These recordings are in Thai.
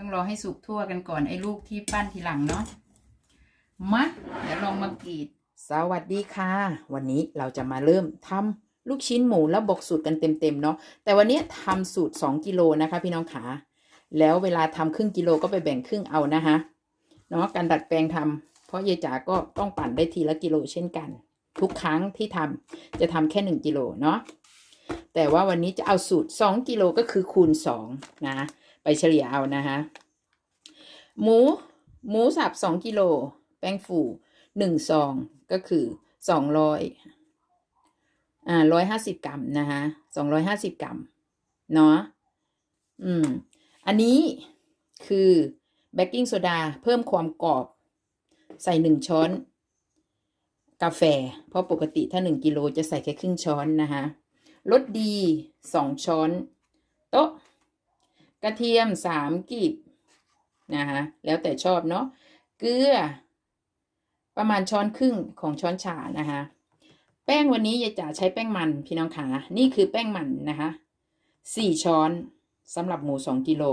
ต้องรอให้สุกทั่วกันก่อนไอ้ลูกที่ปั้นทีหลังเนาะมาเดี๋ยวลองมากรีด สวัสดีค่ะ วันนี้เราจะมาเริ่มทำลูกชิ้นหมูแล้วบอกสูตรกันเต็มๆเนาะแต่วันนี้ทำสูตร 2 กิโลนะคะ พี่น้องขาแล้วเวลาทำครึ่งกิโลก็ไปแบ่งครึ่งเอานะคะเนาะการดัดแปลงทำเพราะยายจ๋าก็ต้องปั่นได้ทีละกิโลเช่นกัน ทุกครั้งที่ทำจะทำแค่ 1 กิโลเนาะแต่ว่าวันนี้จะเอาสูตร 2 กิโลก็คือคูณ2นะ ไปเฉลี่ยเอานะคะหมูหมูสับ2กิโลแป้งฟูหนึ่งซองก็คือสองร้อยอ่าร้อยห้าสิบกรัมนะคะสองร้อยห้าสิบกรัมเนาะอืม อันนี้คือเบกกิ้งโซดาเพิ่มความกรอบ ใส่หนึ่งช้อน กาแฟ เพราะปกติถ้าหนึ่งกิโลจะใส่แค่ครึ่งช้อนนะคะรสดีสองช้อน โต๊ะ กระเทียมสามกีบนะคะแล้วแต่ชอบเนาะเกลือ ประมาณช้อนครึ่งของช้อนชานะคะแป้งวันนี้ยายจ๋าใช้แป้งมันพี่น้องขานี่คือแป้งมันนะคะสี่ช้อนสำหรับหมูสองกิโล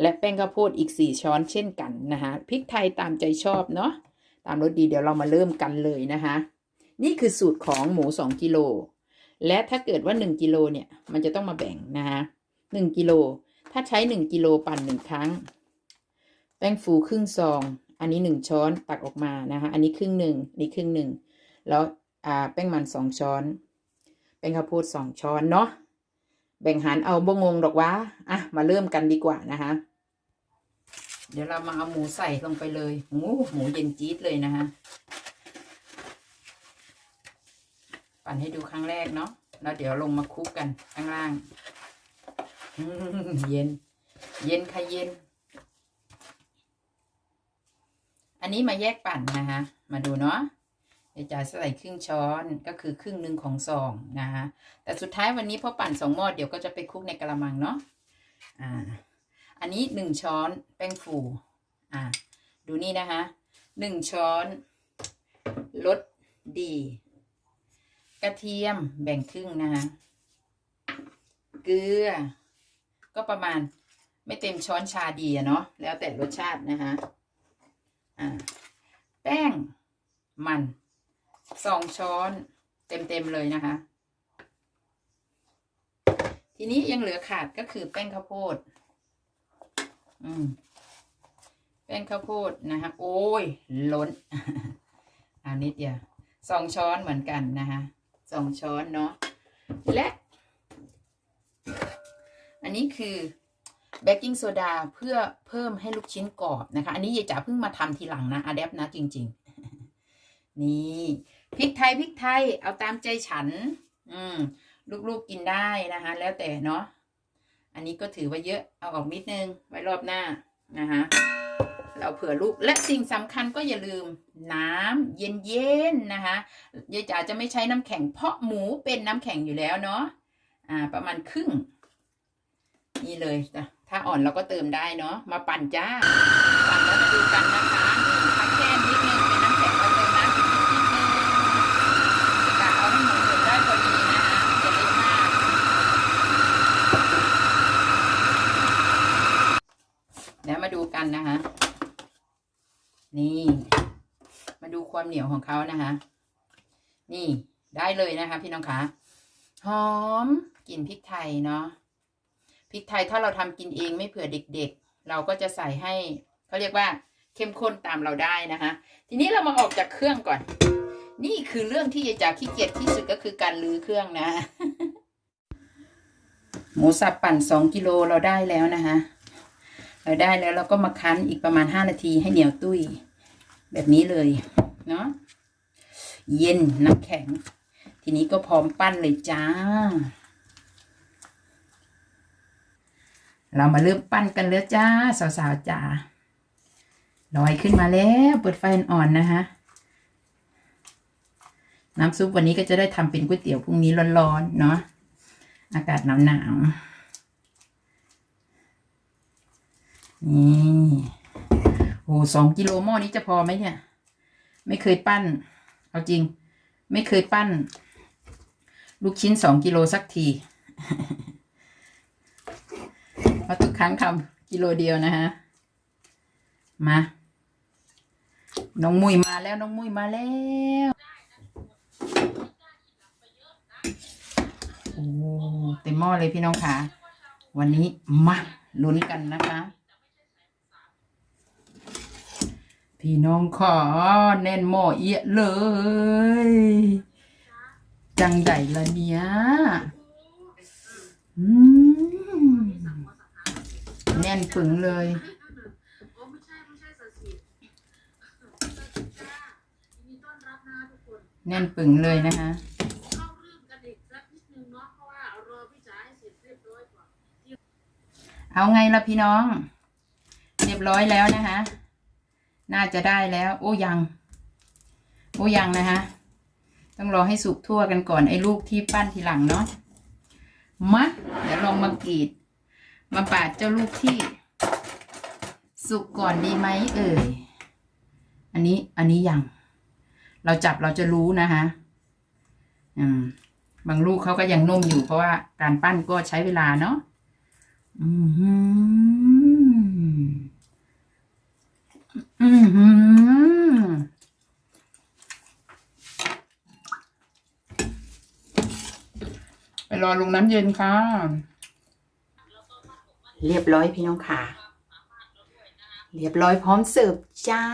และแป้งข้าวโพดอีกสี่ช้อนเช่นกันนะคะพริกไทยตามใจชอบเนาะตามรสดีเดี๋ยวเรามาเริ่มกันเลยนะคะนี่คือสูตรของหมูสองกิโลและถ้าเกิดว่าหนึ่งกิโลเนี่ยมันจะต้องมาแบ่งนะคะหนึ่งกิโล ถ้าใช้หนึ่งกิโลปั่นหนึ่งครั้ง แป้งฟูครึ่งซอง อันนี้หนึ่งช้อนตักออกมานะคะอันนี้ครึ่งหนึ่งนี่ครึ่งหนึ่งแล้วอ่าแป้งมันสองช้อน แป้งข้าวโพดสองช้อนเนาะแบ่งหารเอาบ่งงดอกวะอะมาเริ่มกันดีกว่านะคะเดี๋ยวเรามาเอาหมูใส่ลงไปเลยหมูหมูเย็นจี๊ดเลยนะคะปั่นให้ดูครั้งแรกเนาะแล้วเดี๋ยวลงมาคลุกกันข้างล่าง เย็น เย็นค่ะเย็น อันนี้มาแยกปั่นนะคะมาดูเนาะเดี๋ยวจะใส่ครึ่งช้อนก็คือครึ่งหนึ่งของซองนะคะแต่สุดท้ายวันนี้พอปั่นสองหม้อเดี๋ยวก็จะไปคลุกในกระมังเนาะอ่า อันนี้หนึ่งช้อนแป้งฟูอ่าดูนี่นะคะหนึ่งช้อนรสดี กระเทียมแบ่งครึ่งนะคะเกลือ ก็ประมาณไม่เต็มช้อนชาดีอะเนาะแล้วแต่รสชาตินะคะอ่าแป้งมันสองช้อนเต็มๆเลยนะคะ ทีนี้ยังเหลือขาดก็คือแป้งข้าวโพด อืม แป้งข้าวโพดนะคะโอ้ยล้นอานิดเดียวสองช้อนเหมือนกันนะคะสองช้อนเนาะและ อันนี้คือเบกกิ้งโซดาเพื่อเพิ่มให้ลูกชิ้นกรอบนะคะ อันนี้ยายจ๋าเพิ่งมาทำทีหลังนะอะแดปนะจริง ๆ นี่พริกไทยพริกไทยเอาตามใจฉัน อืม ลูกๆกินได้นะคะ แล้วแต่เนาะอันนี้ก็ถือว่าเยอะเอาออกนิดนึงไว้รอบหน้านะคะเราเผื่อลูกและสิ่งสำคัญก็อย่าลืมน้ำเย็นๆนะคะยายจ๋าจะไม่ใช้น้ำแข็งเพราะหมูเป็นน้ำแข็งอยู่แล้วเนาะอ่า ประมาณครึ่ง นี่เลยจ้ะถ้าอ่อนเราก็เติมได้เนาะมาปั่นจ้าปั่นแล้วมาดูกันนะคะนี่ถ้าแค่นิดนึงเป็นน้ำแข็งเราเติมน้ำอีกนิดนึงกะเอาให้หมูเดือดได้พอดีนะคะอย่าเล็กมากเดี๋ยวมาดูกันนะคะ นี่ มาดูความเหนียวของเขานะคะ นี่ได้เลยนะคะ พี่น้องคะหอมกลิ่นพริกไทยเนาะ พริกไทยถ้าเราทำกินเองไม่เผื่อเด็กๆ เราก็จะใส่ให้เขาเรียกว่าเข้มข้นตามเราได้นะคะ ทีนี้เรามาออกจากเครื่องก่อน นี่คือเรื่องที่ยายจ๋าขี้เกียจที่สุดก็คือการลื้อเครื่องนะ หมูสับปั่นสองกิโลเราได้แล้วนะคะเราได้แล้วเราก็มาคั้นอีกประมาณห้านาทีให้เหนียวตุ้ย แบบนี้เลยเนาะเย็นน้ำแข็ง ทีนี้ก็พร้อมปั้นเลยจ้า เรามาเริ่มปั้นกันแล้วจ้า สาวๆจ้าลอยขึ้นมาแล้วเปิดไฟอ่อนนะคะ น้ำซุปวันนี้ก็จะได้ทำเป็นก๋วยเตี๋ยวพรุ่งนี้ร้อนๆเนาะอากาศหนาวๆนี่โอ้สองกิโลหม้อนี้จะพอไหมเนี่ย ไม่เคยปั้น เอาจริง ไม่เคยปั้น ลูกชิ้นสองกิโลสักที เพราะทุกครั้งทำกิโลเดียวนะฮะ มา น้องมุยมาแล้ว น้องมุยมาแล้วโอ้เต็มหม้อเลยพี่น้องค่ะ วันนี้มาลุ้นกันนะคะ พี่น้องขอแน่นหม้อเอียะเลย จังใดละเนี่ยอืม แน่นปึงเลย แน่นปึงเลยนะคะเข้าเรื่องเราะว่ารอพี่จ๋าให้เสร็จเรียบร้อยก่อนเอาไงล่ะพี่น้อง เรียบร้อยแล้วนะคะ น่าจะได้แล้ว โอ้ยัง โอ้ยังนะคะต้องรอให้สุกทั่วกันก่อนไอ้ลูกที่ปั้นทีหลังเนาะมาเดี๋ยวลองมากรีด มาปาดเจ้าลูกที่ สุกก่อนดีไหมเอ่ย อันนี้อันนี้ยัง เราจับเราจะรู้นะคะอืมบางลูกเขาก็ยังนุ่มอยู่เพราะว่าการปั้นก็ใช้เวลาเนาะอือหืออือหือไปรอลงน้ำเย็นค่ะ เรียบร้อยพี่น้องค่ะ เรียบร้อยพร้อมเสิร์ฟจ้า